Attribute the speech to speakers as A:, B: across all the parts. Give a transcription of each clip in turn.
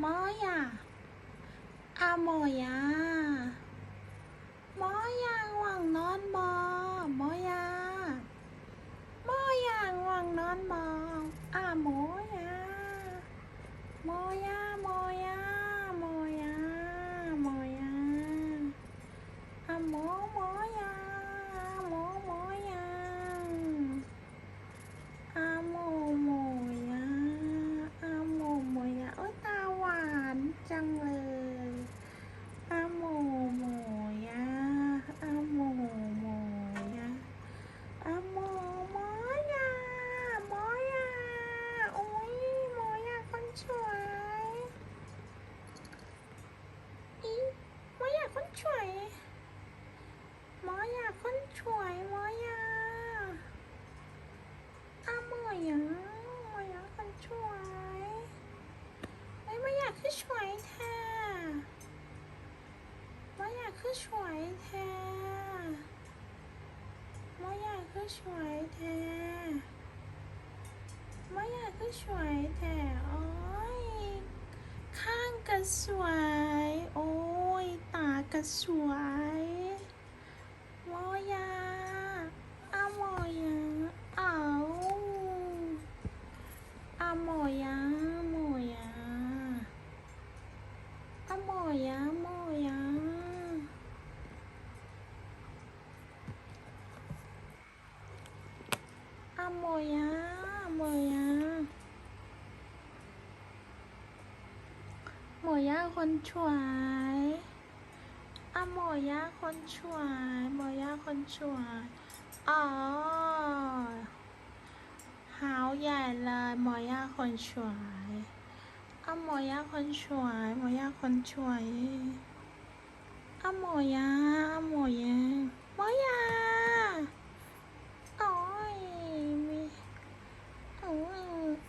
A: หมอยาอามอยาหมอยาง่วงนอนบอหมอยาหมอยาง่วงนอนบออามอยาหมอยาหมอยาหมอยาหมอยาอาหมอหมอยาหมอหมอยา อาโมโมยาอาโมโมยาโอ้ยตาหวานจังเลยอาโมโมยาอาโมโมยาอาโมโมยาโมยาโอ้ยโมยาคนสวยอีโมยาคนสวยโมยาคนส วยโมยาอาหมอยอะหมอยอะคนช่วยเฮ้ยไม่อยากคือช่วยแท้ไม่อยากคือช่วยแท้ไม่อยากคือช่วยแท้ไม่อยากคือช่วยแท้โอ้ยข้างก็สวย โอ้ยตาก็สวยหมอยาอาหมอยา เอาอา โมยาโมยาอาโมยาโมยาอาโมยาโมยาโมยาคนช่วยอาโมยาคนช่วยโมยาคนช่วยอ๋อ หาวใหญ่เลยหมอย่าคนสวยเอาหมอย่าคนสวยหมอย่าคนสวยเอาหมอย่าเอาหมอย่าหมอย่าโอ้ยมีโอ้ย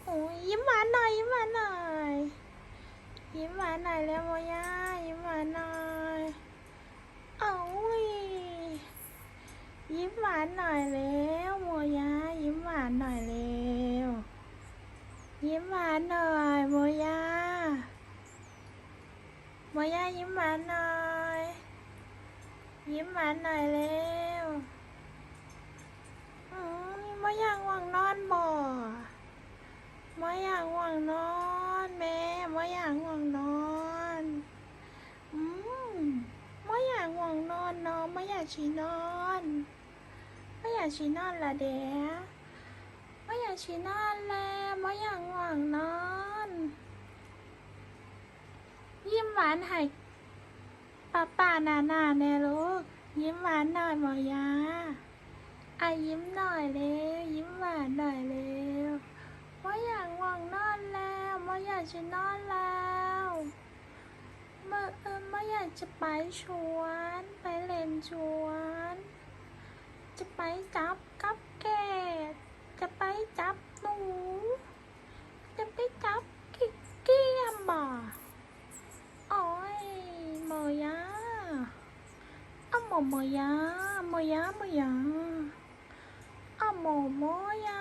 A: โอ้ยยิ้มหวานหน่อยยิ้มหวานหน่อยยิ้มหวานหน่อยแล้วหมอย่ายิ้มหวานหน่อยโอ้ยยิ้มหวานหน่อยเร็วโมยายิ้มหวานหน่อยเร็ว ยิ้มหวานหน่อยโมยาโมยายิ้มหวานหน่อย ยิ้มหวานหน่อยเร็วอืมโมยาง่วงนอนบ่โมยาง่วงนอนแม่โมยาง่วงนอนอืมโมยาง่วงนอนเนอนโมยาชีนอนไม่อยาชีนอนละเด้อ ชีนอนแล้วไม่อยากง่วงนอน ยิ้มหวานให้ป้าป้านานาแน่ลูกยิ้มหวานหน่อยหมอยาอะยิ้มหน่อยเร็วยิ้มหวานหน่อยเร็วไม่อยากง่วงนอนแล้วไม่อยากจะนอนแล้วเมื่อเออไม่อยากจะไปชวน ไปเล่นชวน จะไปจับกับ 么么呀么呀么呀。啊么么呀。